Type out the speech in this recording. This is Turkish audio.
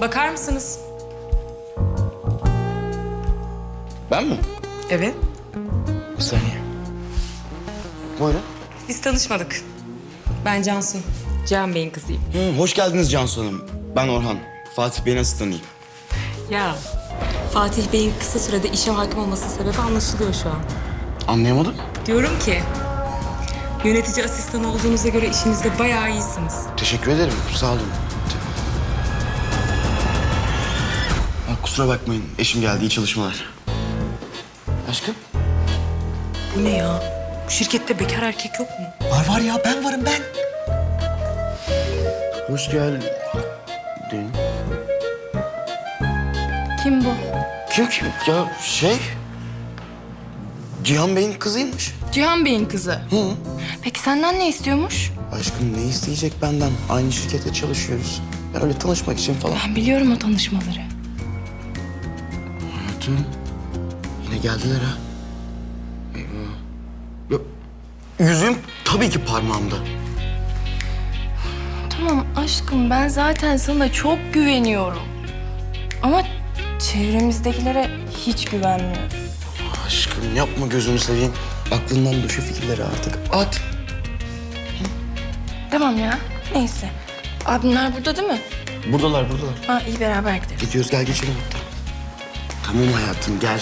Bakar mısınız? Ben mi? Evet. Bir saniye. Buyurun. Biz tanışmadık. Ben Cansu. Cihan Bey'in kızıyım. Hı, hoş geldiniz Cansu Hanım. Ben Orhan. Fatih Bey'in asistanıyım. Ya. Fatih Bey'in kısa sürede işe hakim olması sebebi anlaşılıyor şu an. Anlayamadım. Diyorum ki yönetici asistanı olduğunuza göre işinizde bayağı iyisiniz. Teşekkür ederim. Sağ olun. Kusura bakmayın. Eşim geldi. İyi çalışmalar. Aşkım? Bu ne ya? Bu şirkette bekar erkek yok mu? Var var ya ben varım ben. Hoş geldin. Kim bu? Kim kim? Ya şey... Cihan Bey'in kızıymış. Cihan Bey'in kızı. Hı. Peki senden ne istiyormuş? Aşkım ne isteyecek benden? Aynı şirkette çalışıyoruz. Ben öyle tanışmak için falan. Ben biliyorum o tanışmaları. Hayatım. Yine geldiler ha. Eyvah. Ya, yüzüğüm tabii ki parmağımda. Tamam aşkım ben zaten sana çok güveniyorum. Ama çevremizdekilere hiç güvenmiyorum. Aşkım yapma gözünü seveyim. Aklından düşü fikirleri artık. At. Tamam ya neyse. Abimler burada değil mi? Buradalar buradalar. Ha iyi beraber gideriz. Gidiyoruz gel geçelim hatta. Tamam hayatım gel.